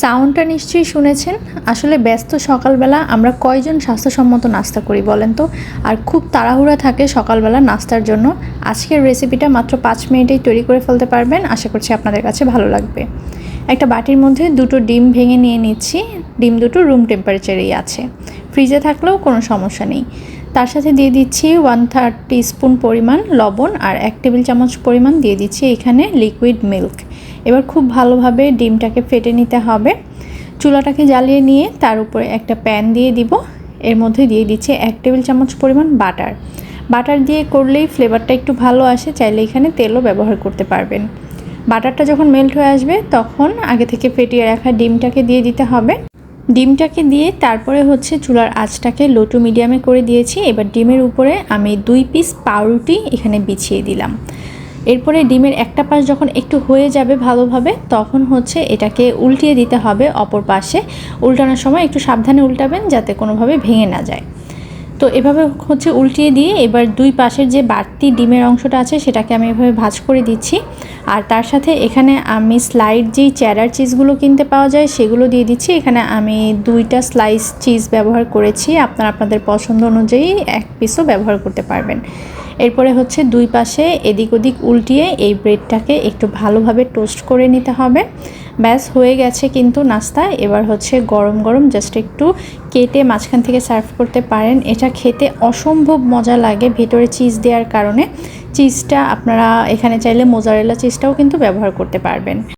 সাউন্ডটা নিশ্চয়ই শুনেছেন। আসলে ব্যস্ত সকালবেলা আমরা কয়জন স্বাস্থ্যসম্মত নাস্তা করি বলেন তো? আর খুব তাড়াহুড়া থাকে সকালবেলা নাস্তার জন্য। আজকের রেসিপিটা মাত্র পাঁচ মিনিটেই তৈরি করে ফেলতে পারবেন। আশা করছি আপনাদের কাছে ভালো লাগবে। একটা বাটির মধ্যে দুটো ডিম ভেঙে নিয়ে নিচ্ছি। ডিম দুটো রুম টেম্পারেচারেই আছে। ফ্রিজে থাকলেও কোনো সমস্যা নেই। তার সাথে দিয়ে দিচ্ছি ওয়ান থার্ড স্পুন পরিমাণ লবণ আর এক টেবিল চামচ পরিমাণ দিয়ে দিচ্ছি এখানে লিকুইড মিল্ক এবার খুব ভালোভাবে ডিমটাকে ফেটে নিতে হবে। চুলাটাকে জ্বালিয়ে নিয়ে তার উপরে একটা প্যান দিয়ে দিব। এর মধ্যে দিয়ে দিচ্ছি এক টেবিল চামচ পরিমাণ বাটার। বাটার দিয়ে করলেই ফ্লেভারটা একটু ভালো আসে, চাইলে এখানে তেলও ব্যবহার করতে পারবেন। বাটারটা যখন মেল্ট হয়ে আসবে, তখন আগে থেকে ফেটিয়ে রাখা ডিমটাকে দিয়ে দিতে হবে। ডিমটাকে দিয়ে তারপরে হচ্ছে চুলার আঁচটাকে লো টু মিডিয়ামে করে দিয়েছি। এবার ডিমের উপরে আমি দুই পিস পাউরুটি এখানে বিছিয়ে দিলাম। এরপরে ডিমের একটা পাশ যখন একটু হয়ে যাবে ভালোভাবে, তখন হচ্ছে এটাকে উল্টিয়ে দিতে হবে অপর পাশে। উল্টানোর সময় একটু সাবধানে উল্টাবেন যাতে কোনোভাবে ভেঙে না যায়। তো এভাবে হচ্ছে উল্টিয়ে দিয়ে এবার দুই পাশের যে বাড়তি ডিমের অংশটা আছে, সেটাকে আমি এভাবে ভাজ করে দিচ্ছি। আর তার সাথে এখানে আমি স্লাইড যেই চ্যাডার চিজগুলো কিনতে পাওয়া যায়, সেগুলো দিয়ে দিচ্ছি। এখানে আমি দুইটা স্লাইস চিজ ব্যবহার করেছি। আপনারা আপনাদের পছন্দ অনুযায়ী এক পিসও ব্যবহার করতে পারবেন। এরপরে হচ্ছে দুই পাশে এদিক ওদিক উল্টিয়ে এই ব্রেডটাকে একটু ভালোভাবে টোস্ট করে নিতে হবে। ব্যাস, হয়ে গেছে কিন্তু নাস্তা। এবার হচ্ছে গরম গরম জাস্ট একটু কেটে মাঝখান থেকে সার্ভ করতে পারেন। এটা খেতে অসম্ভব মজা লাগে ভেতরে চিজ দেওয়ার কারণে। চিজটা আপনারা এখানে চাইলে মোজারেলা চিজটাও কিন্তু ব্যবহার করতে পারবেন।